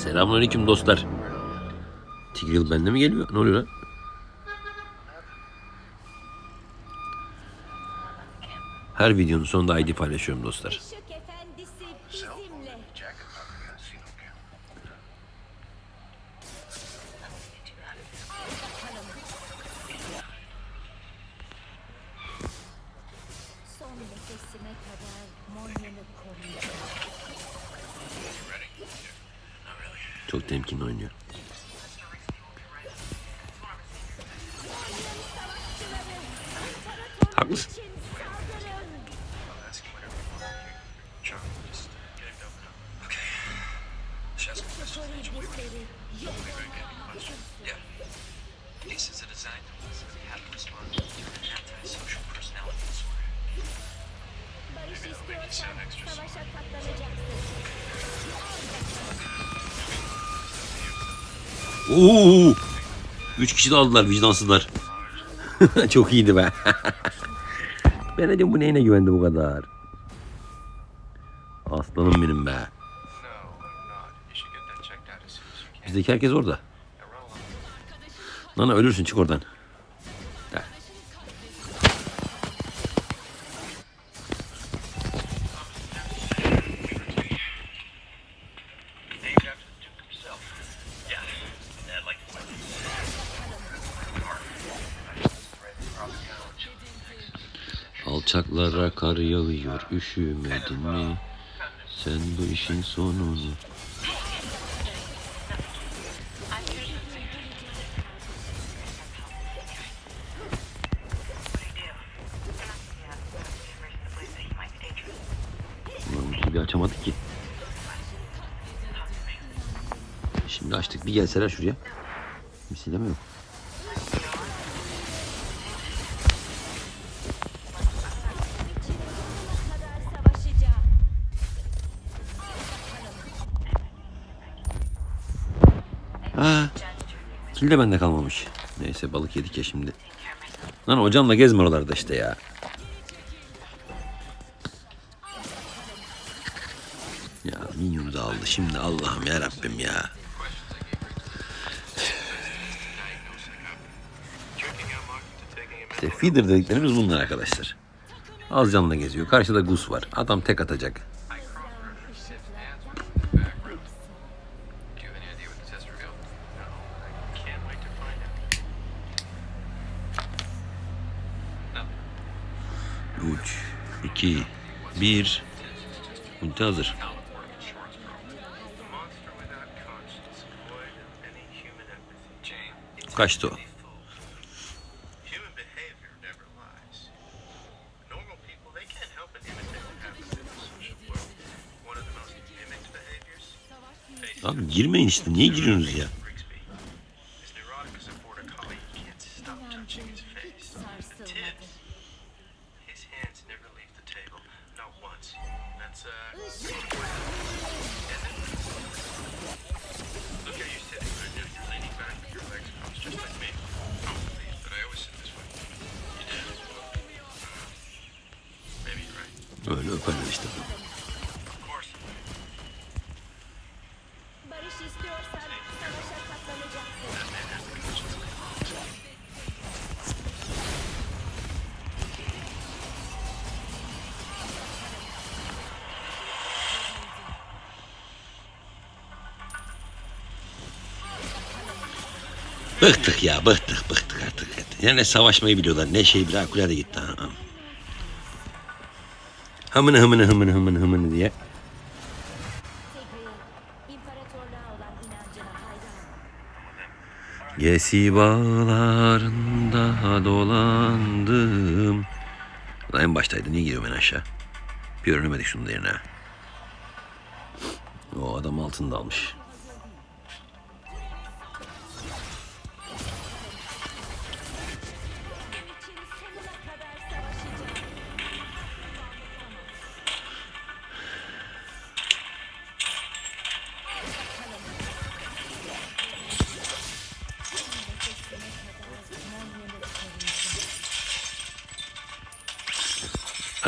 Selamünaleyküm dostlar. Tigreal bende mi geliyor? Ne oluyor lan? Her videonun sonunda ID paylaşıyorum dostlar. Çok temkinli oynuyor. Oo! Üç kişi de aldılar vicdansızlar. Çok iyiydi be. ben dedim bu neyine güvendi bu kadar. Aslanım benim be. Bizdeki herkes orada. Nana ölürsün çık oradan. Alçaklara kar yağıyor üşümedin mi? Sen bu işin sonunu. Bir şey açamadık ki. Şimdi açtık bir gelseler şuraya. Misile mi yok? Kil de bende kalmamış. Neyse balık yedik ya şimdi. Lan hocamla gezme oralarda işte ya. Ya minyonu da aldı şimdi Allah'ım ya Rabbim ya. İşte feeder dediklerimiz bunlar arkadaşlar. Az canla geziyor. Karşıda Gus var. Adam tek atacak. 2, 1. Ulti hazır. Kaçtı o. Abi girmeyin işte. Niye giriyorsunuz ya? Öyle öperler işte. Barış istiyorsan savaşa katlanacaksın. Bıktık ya bıktık bıktık artık. Ya ne savaşmayı biliyorlar ne şey bile akula da gitti. Ha. Hımını hımını hımını hımını hımını diye. Gesi bağlarında dolandım. Ulan en baştaydı niye giriyorum ben aşağı? Bir öğrenemedik şunun yerine. O adam altında almış.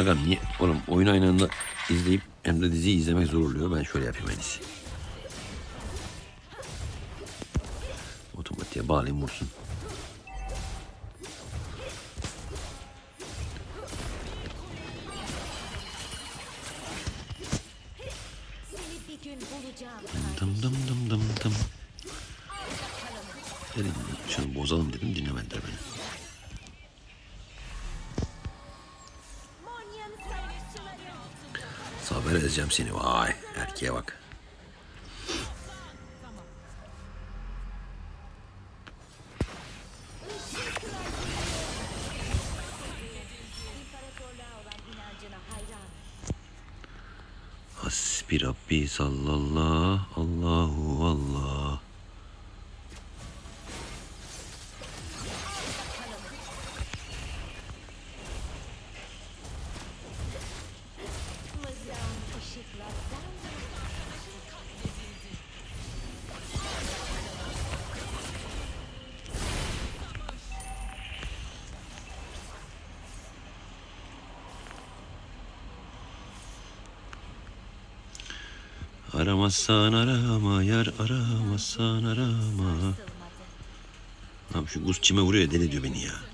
Agam niye? Oğlum oyun aynı izleyip hem de diziyi izlemek zor oluyor. Ben şöyle yapayım en iyisi. Otomatiğe bağlayayım vursun. Dım dım dım dım dım. Dedim, şunu bozalım dedim dinlemediler beni. Saber edeceğim seni vay erkeğe bak. Hasbi Rabbi sallallahu Allahu Allah. Aramazsan arama yar aramazsan arama. Abi şu buz çime vuruyor ya deli diyor beni ya.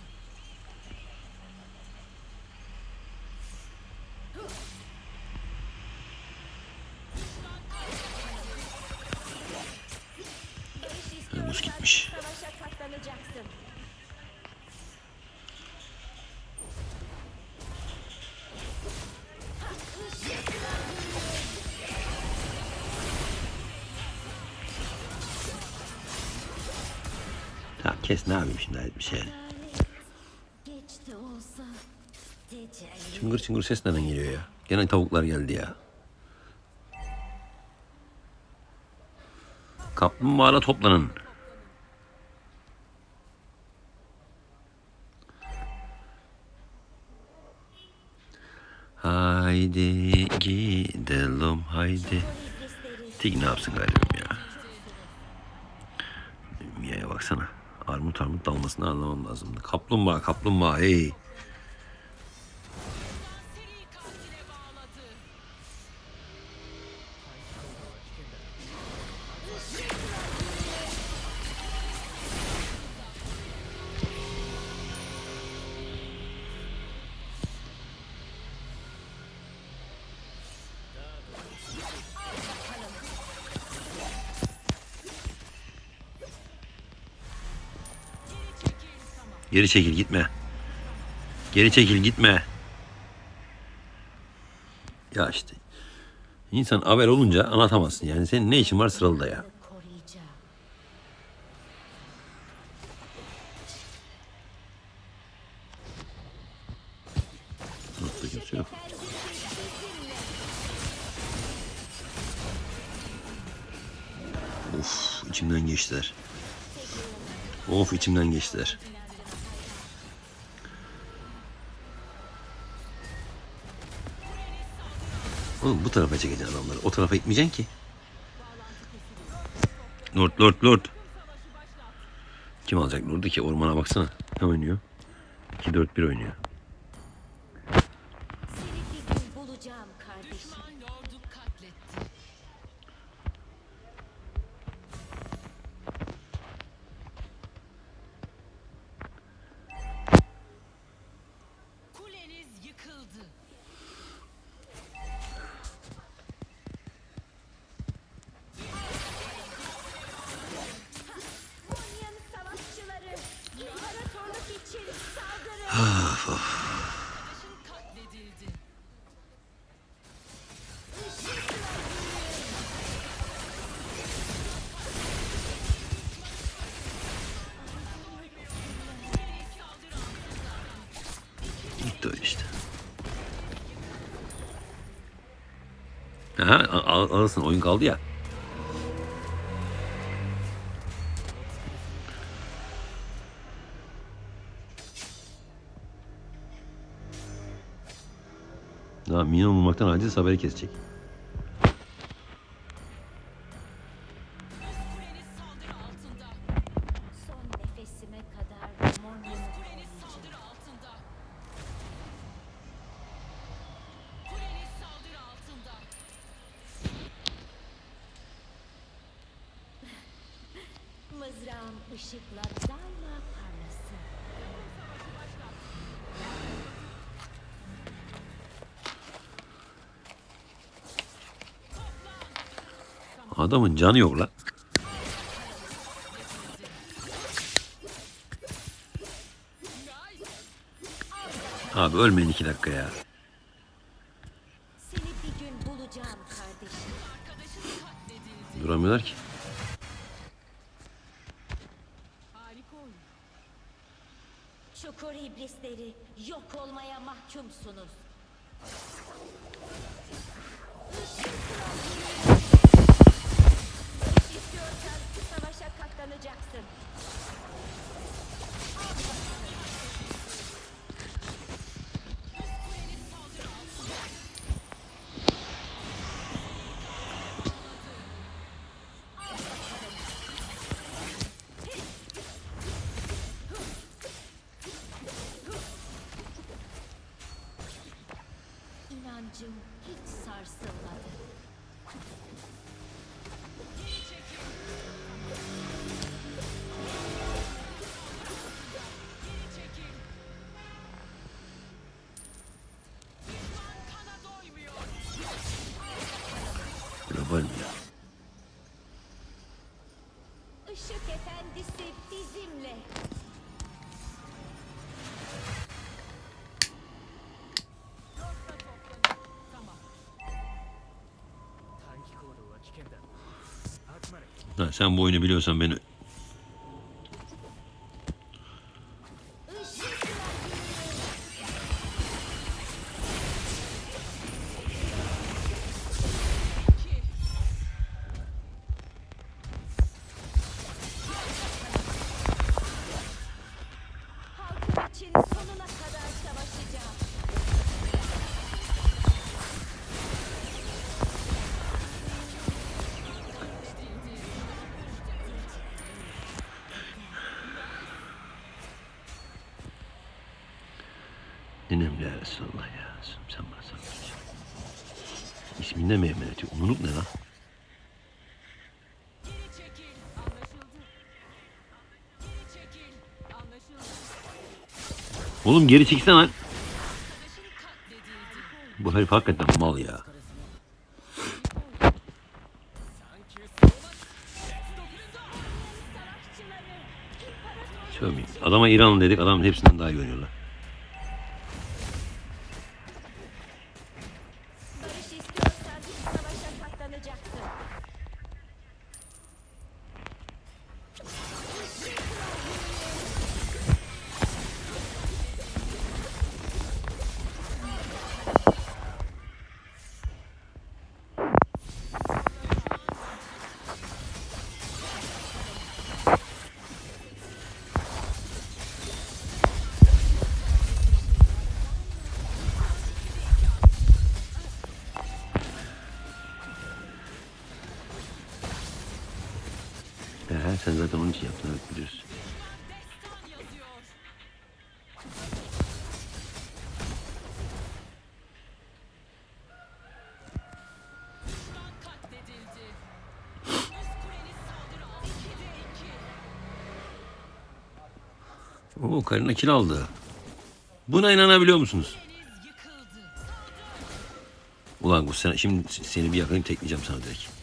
Tamam kes ne yapayım şimdi bir şey. Çıngır çıngır ses nereden geliyor ya? Gene tavuklar geldi ya. Kaplumbağala toplanın. Haydi gidelim haydi. Tik ne yapsın garibim ya. Mia'ya baksana. Armut armut dalmasını anlamam lazımdı. Kaplumbağa kaplumbağa hey. Geri çekil gitme. Geri çekil gitme. Ya işte. İnsan haber olunca anlatamazsın yani. Senin ne işin var sıralıda ya? Of içimden geçtiler. Of içimden geçtiler. Oğlum bu tarafa çekeceksin adamları. O tarafa gitmeyeceksin ki. Lord, Lord, Lord. Kim alacak Lord'u ki? Ormana baksana. Ne oynuyor? 2-4-1 oynuyor. Yıkıldı. Aha, al- al- alırsın oyun kaldı ya. Daha minyon bulmaktan aciz haberi kesecek. Işıkla daima parlasın. Adamın canı yok lan. Abi ölmeyin iki dakika ya. Seni bir gün bulacağım kardeşim. Arkadaşın katledildi. Duramıyorlar ki. Harika oyun. Çukur iblisleri yok olmaya mahkumsunuz. Işık kralları. Barış istiyorsan savaşa katlanacaksın. İnancım Işık efendisi bizimle. Sen bu oyunu biliyorsan beni Önemli ya Resulallah ya. Sen bana sabır. İsminde mi emanet yok? Ne lan? Oğlum geri çeksene lan. Bu herif hakikaten mal ya. Sövmeyeyim. Adama İranlı dedik. Adam hepsinden daha iyi oynuyorlar. Altında. İkide iki. Oo karına kil aldı. Buna inanabiliyor musunuz? Ulan bu sen, şimdi seni bir yakalayayım tekleyeceğim sana direkt.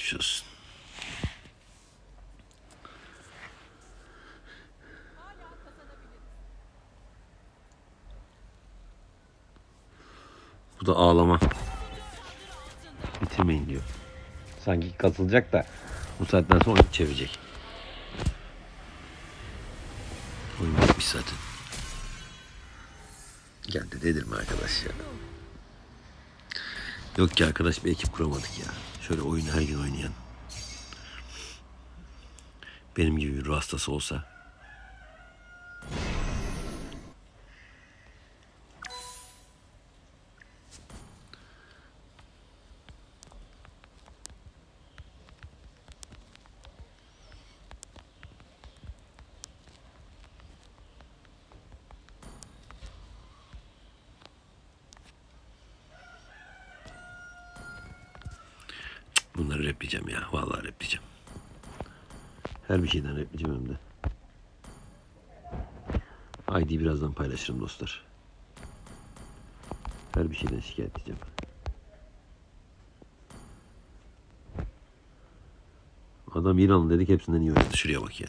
Geçmiş olsun. Bu da ağlama. Bitirmeyin diyor. Sanki katılacak da bu saatten sonra çevirecek. Oyun bitmiş zaten. Gel de dedirme arkadaş ya. Yok ki arkadaş bir ekip kuramadık ya. Şöyle oyunu her gün oynayan. Benim gibi bir ruh hastası olsa. Bunları repleyeceğim ya. Vallahi repleyeceğim. Her bir şeyden repleyeceğim hem de. ID'yi birazdan paylaşırım dostlar. Her bir şeyden şikayet edeceğim. Adam İranlı dedik hepsinden iyi oynadı. Şuraya bak ya.